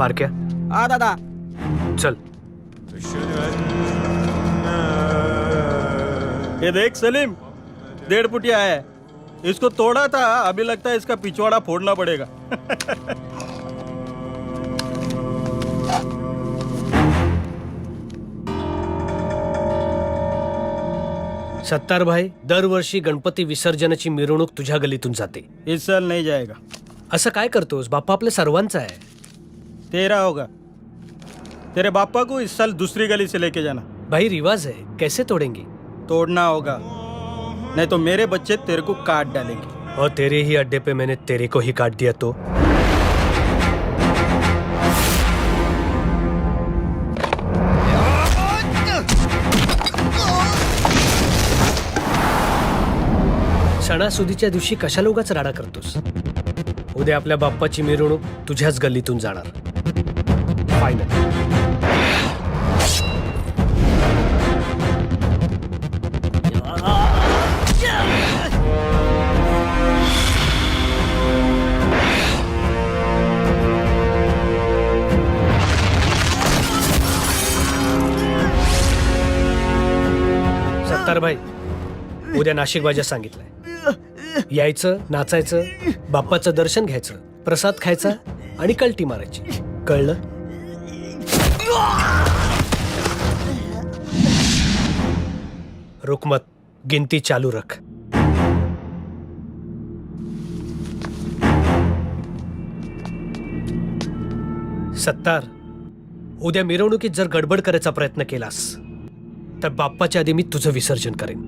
बारक्या हा दादा। चल। ये देख सलीम डेढ़ फुटिया है। इसको तोड़ा था अभी लगता है इसका पिछवाड़ा फोड़ना पड़ेगा। सत्तार भाई दरवर्षी गणपती विसर्जनाची मिरवणूक तुझ्या गलीतून जाते। इस साल नहीं जाएगा। असं काय करतोस? बाप्पा आपल्या सर्वांचा आहे। तेरा होगा। तेरे पापा को इस साल दूसरी गली से लेके जाना। भाई रिवाज है कैसे तोड़ेंगे? तोड़ना होगा। नहीं तो मेरे बच्चे तेरे को काट डालेंगे। और तेरे ही अड्डे पे मैंने तेरे को ही काट दिया तो? सणासुदीच्या दिवशी कशाला उगाच राडा करतोस? उद्या आपल्या बाप्पाची मिरवणूक तुझ्याच गल्लीतून जाणार. भाई उद्या नाशिक बाजा सांगितलंय. यायचं नाचायचं बाप्पाचं दर्शन घ्यायचं प्रसाद खायचा आणि कल्टी मारायची. कळलं? रुकमत गिनती चालू रख. सत्तार उद्या मिरवणुकीत जर गडबड करायचा प्रयत्न केलास तर बाप्पाच्या आधी मी तुझं विसर्जन करेन.